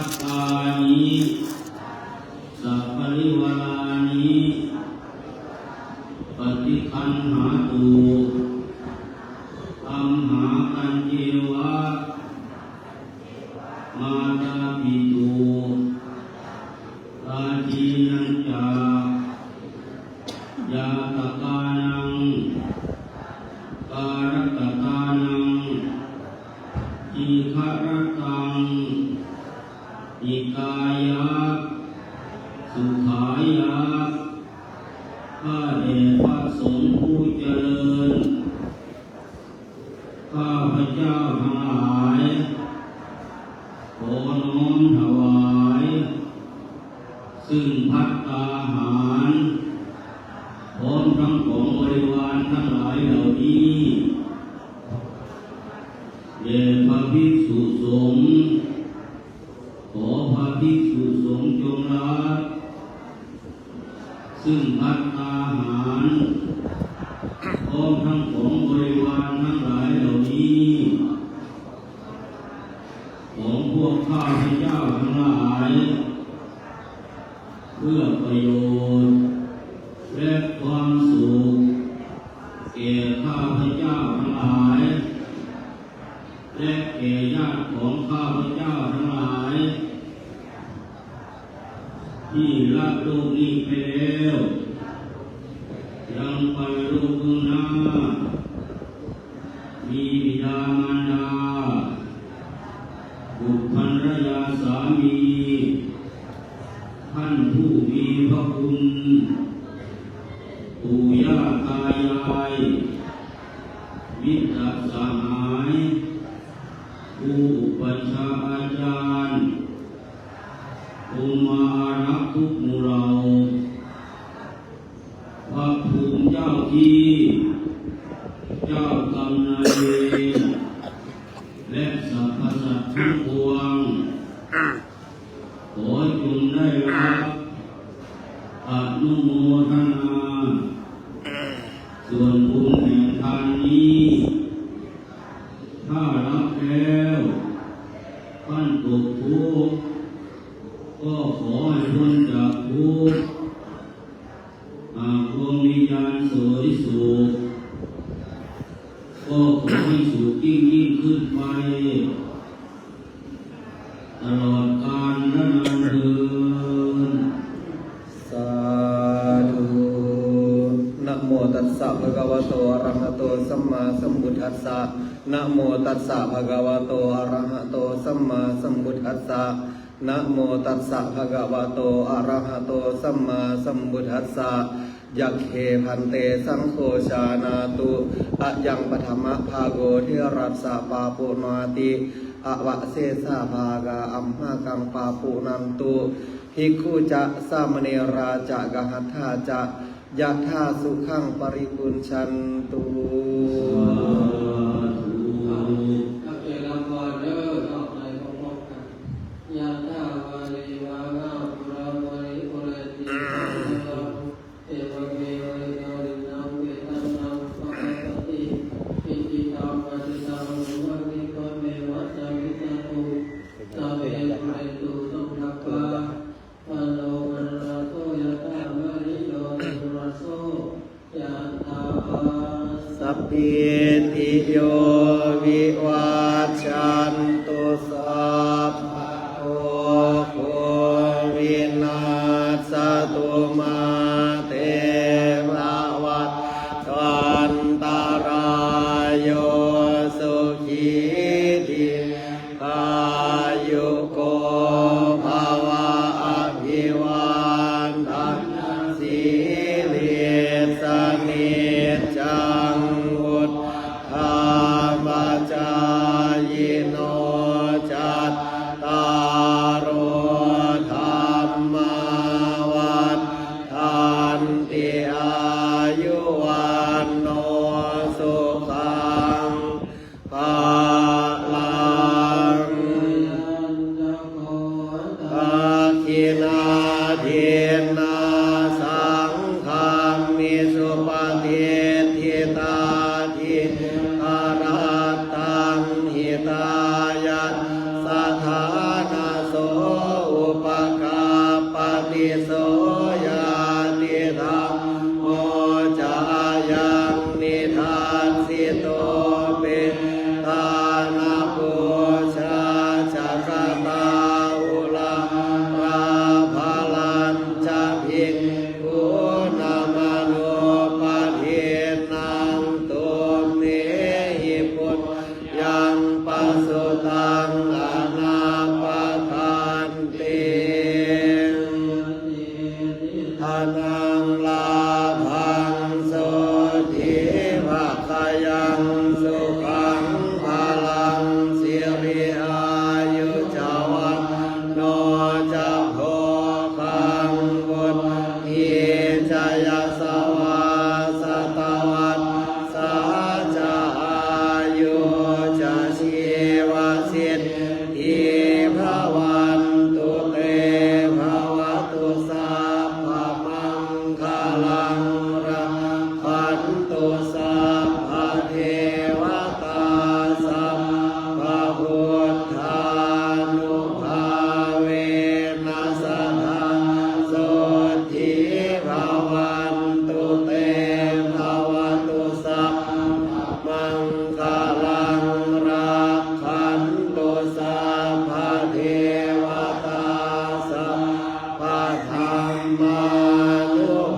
ตตานิสัพพะริวารานิปฏิคันหาตุอัมหากันเจว อิขารตังอิกายะสุขายะข้าเดชพระสงฆ์ผู้เจริญ ข้าพระเจ้าทั้งหลายขอน้อมถวาย ซึ่งพัตตาหารพร้อมทั้งของบริวารทั้งหลายเหล่านี้ ภิกษุสงฆ์ขอพระภิกษุสงฆ์จงรับซึ่งพัตตาหารพร้อม ของข้าพเจ้าทั้งหลาย ที่ละโลกนี้ไปแล้วยังไปโลกหน้า มีบิดามารดาบุตรภรรยาสามี ท่านผู้มีพระคุณปู่ย่าตายายมิตรสหายผู้อุปั ชาอาจารย์องค์มารักทุกหมู่เราพระภูมิเจ้าที่เจ้ากรรมนายเวรและสรรพสัตว์ทั้งปวงขอจงได้รับอนุโม ตกทุกข์ก็ขอให้พ้นจากทุกข์หากดวงวิญญาณสวยสุขก็ขอให้สุขยิ่งยิ่ง ตัสสะภะคะวะโตอะระหะโตสัมมาสัมพุทธัสสะนะโมตัสสะภะคะวะโตอะระหะโตสัมมาสัมพุทธัสสะนะโมตัสสะภะคะวะโตอะระหะโตสัมมาสัมพุทธัสสะยักเขพันเตสังโฆชานาตุอะยังปฐมะภาโกทิรัสสะปาปุนาติอวะเสสาภากาอัมหากังปาปุนันตุภิกขุจะสามเนราจะกหัตถาจะ ยะธาสุขังปริปุญชันตุ สัพพิติโยวิวาชันต تعالى 하옵소서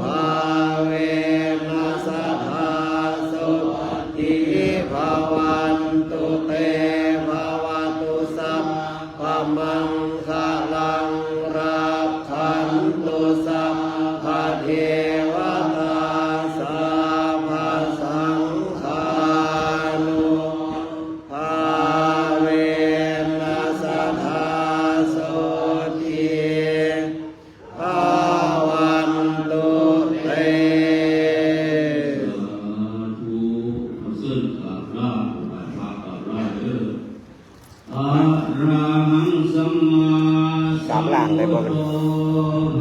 สามล่างเลยบ่มัน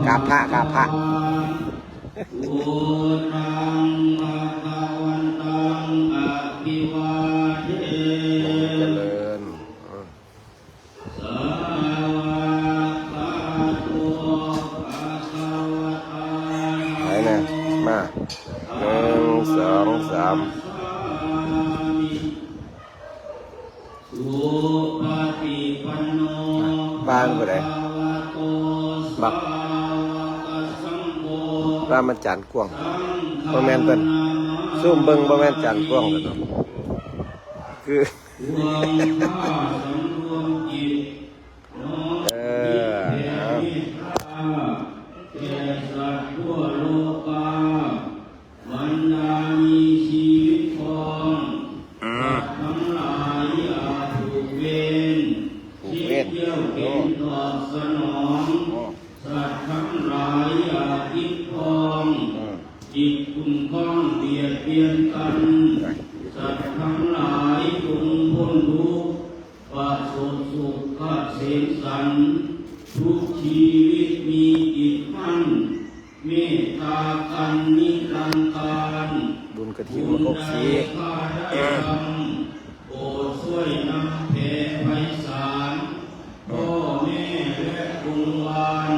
กาพระกาพระบ้านก็ได้ บักรามันจานกวงบะแมนเพิ่นซุ่มเบิ่งบะแมนจานกวงกัวเนคือ บ้างเบียดเบียนกันสัตว์ทั้งหลายจงพ้นทุกข์ประสบสุขกเสมสัน ทุกชีวิตมีจิตมันเมตตากันนิรันดรบุญกระถิ่นหกสีโปรดช่วยนำแผ่ไพศาลพ่อแม่และคุณวาน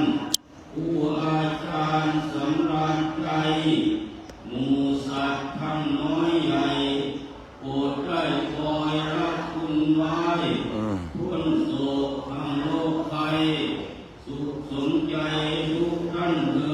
พุนโสทางโลกไทยสุขสนใจทุกท่านเถิ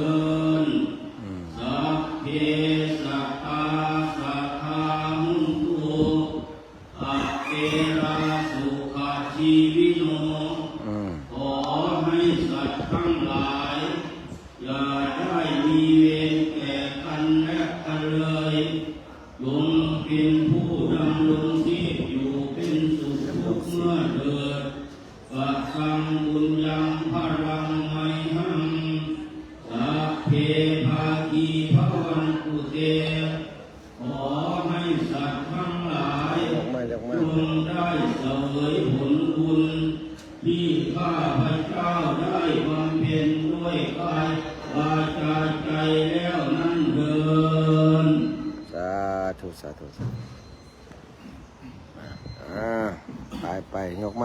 สทั้งหลายจงได้เสวยผลบุญที่ข้าพระเจ้าได้บำเพ็ญด้วยกายวาจาใจแล้วนั่นเดินสาธุสาธุ